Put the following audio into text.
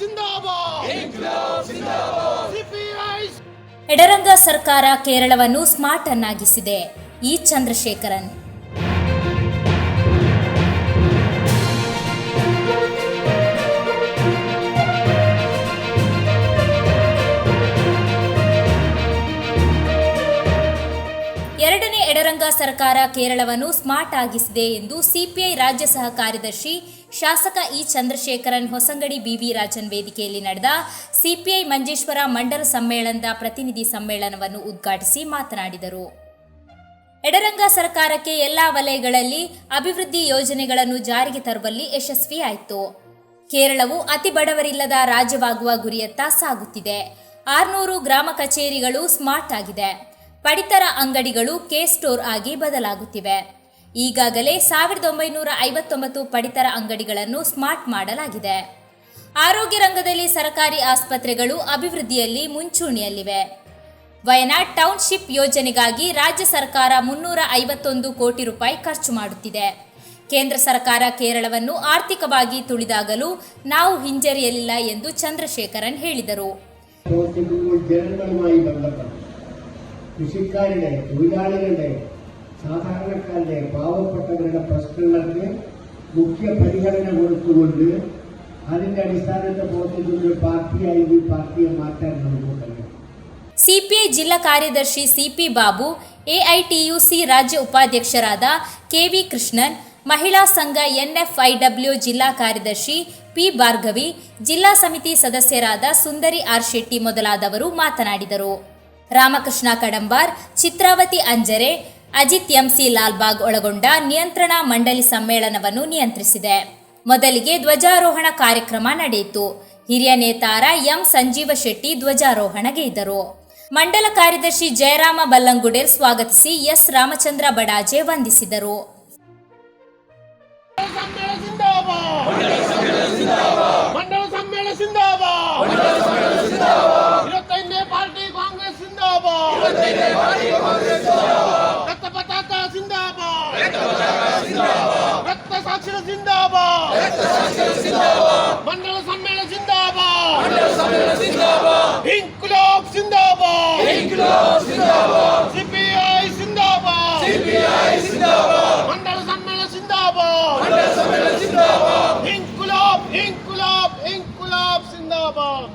Zindabad! ಎಡರಂಗ ಸರ್ಕಾರ ಕೇರಳವನ್ನು smart ಅನ್ನಾಗಿಸಿದೆ. ಈ ಚಂದ್ರಶೇಖರನ್. ಎರಡನೇ ಎಡರಂಗ ಸರ್ಕಾರ ಕೇರಳವನ್ನು ಸ್ಮಾರ್ಟ್ ಆಗಿಸಿದೆ ಎಂದು ಸಿಪಿಐ ರಾಜ್ಯ ಸಹ ಕಾರ್ಯದರ್ಶಿ ಶಾಸಕ E Chandrasekharan Hosangadi B V Rajan ವೇದಿಕೆಯಲ್ಲಿ ನಡೆದ ಸಿಪಿಐ ಮಂಜೇಶ್ವರ ಮಂಡಲ ಸಮ್ಮೇಳನದ ಪ್ರತಿನಿಧಿ ಸಮ್ಮೇಳನವನ್ನು ಉದ್ಘಾಟಿಸಿ ಮಾತನಾಡಿದರು. ಎಡರಂಗ ಸರ್ಕಾರಕ್ಕೆ ಎಲ್ಲಾ ವಲಯಗಳಲ್ಲಿ ಅಭಿವೃದ್ಧಿ ಯೋಜನೆಗಳನ್ನು ಜಾರಿಗೆ ತರುವಲ್ಲಿ ಯಶಸ್ವಿಯಾಯಿತು. ಕೇರಳವು ಅತಿ ಬಡವರಿಲ್ಲದ ರಾಜ್ಯವಾಗುವ ಗುರಿಯತ್ತ ಸಾಗುತ್ತಿದೆ. ಆರ್ನೂರು ಗ್ರಾಮ ಕಚೇರಿಗಳು ಸ್ಮಾರ್ಟ್ ಆಗಿದೆ. ಪಡಿತರ ಅಂಗಡಿಗಳು ಕೆ ಸ್ಟೋರ್ ಆಗಿ ಬದಲಾಗುತ್ತಿವೆ. ಈಗಾಗಲೇ ಸಾವಿರದ ಒಂಬೈನೂರ ಐವತ್ತೊಂಬತ್ತು ಪಡಿತರ ಅಂಗಡಿಗಳನ್ನು ಸ್ಮಾರ್ಟ್ ಮಾಡಲಾಗಿದೆ. ಆರೋಗ್ಯ ರಂಗದಲ್ಲಿ ಸರ್ಕಾರಿ ಆಸ್ಪತ್ರೆಗಳು ಅಭಿವೃದ್ಧಿಯಲ್ಲಿ ಮುಂಚೂಣಿಯಲ್ಲಿವೆ. ವಯನಾಡ್ ಟೌನ್ಶಿಪ್ ಯೋಜನೆಗಾಗಿ ರಾಜ್ಯ ಸರ್ಕಾರ ಮುನ್ನೂರ ಐವತ್ತೊಂದು ಕೋಟಿ ರೂಪಾಯಿ ಖರ್ಚು ಮಾಡುತ್ತಿದೆ. ಕೇಂದ್ರ ಸರ್ಕಾರ ಕೇರಳವನ್ನು ಆರ್ಥಿಕವಾಗಿ ತುಳಿದಾಗಲು ನಾವು ಹಿಂಜರಿಯಲಿಲ್ಲ ಎಂದು ಚಂದ್ರಶೇಖರನ್ ಹೇಳಿದರು. പ്രവർത്തിക്കുമ്പോൾ ജനങ്ങളുമായി ബന്ധപ്പെട്ട് കൃഷിക്കാരുടെ തൊഴിലാളികളുടെ സാധാരണക്കാരുടെ പാവപ്പെട്ടവരുടെ പ്രശ്നങ്ങൾക്ക് മുഖ്യ പരിഗണന കൊടുത്തുകൊണ്ട് അതിന്റെ അടിസ്ഥാനത്തിൽ പ്രവർത്തിക്കുന്ന ഒരു പാർട്ടിയായി ഈ പാർട്ടിയെ മാറ്റാൻ നമുക്ക് കഴിയും ಸಿಪಿಐ ಜಿಲ್ಲಾ ಕಾರ್ಯದರ್ಶಿ ಸಿಪಿ ಬಾಬು ಎಐಟಿಯುಸಿ ರಾಜ್ಯ ಉಪಾಧ್ಯಕ್ಷರಾದ ಕೆವಿ ಕೃಷ್ಣನ್ ಮಹಿಳಾ ಸಂಘ ಎನ್ಎಫ್ಐಡಬ್ಲ್ಯೂ ಜಿಲ್ಲಾ ಕಾರ್ಯದರ್ಶಿ ಪಿ ಭಾರ್ಗವಿ ಜಿಲ್ಲಾ ಸಮಿತಿ ಸದಸ್ಯರಾದ ಸುಂದರಿ ಆರ್ ಶೆಟ್ಟಿ ಮೊದಲಾದವರು ಮಾತನಾಡಿದರು ರಾಮಕೃಷ್ಣ ಕಡಂಬಾರ್ ಚಿತ್ರಾವತಿ ಅಂಜರೆ ಅಜಿತ್ ಎಂಸಿ ಲಾಲ್ಬಾಗ್ ಒಳಗೊಂಡ ನಿಯಂತ್ರಣ ಮಂಡಳಿ ಸಮ್ಮೇಳನವನ್ನು ನಿಯಂತ್ರಿಸಿದೆ. ಮೊದಲಿಗೆ ಧ್ವಜಾರೋಹಣ ಕಾರ್ಯಕ್ರಮ ನಡೆಯಿತು. ಹಿರಿಯ ನೇತಾರ ಎಂ ಸಂಜೀವ ಶೆಟ್ಟಿ ಧ್ವಜಾರೋಹಣಗೆ ಇದ್ದರು. ಮಂಡಲ ಕಾರ್ಯದರ್ಶಿ ಜಯರಾಮ ಬಲ್ಲಂಗುಡೇರ್ ಸ್ವಾಗತಿಸಿ ಎಸ್ ರಾಮಚಂದ್ರ ಬಡಾಜೆ ವಂದಿಸಿದರು. മണ്ഡല സമ്മേളന സിന്ദാബാദ് ഇൻകുലാബ് സിന്ദാബാദ് സിപിഐ സിന്ദാബാദ് മണ്ഡല സമ്മേളന സിന്ദാബാദ് ഇൻകുലാബ് ഇൻകുലാബ് ഇൻകുലാബ് സിന്ദാബാദ്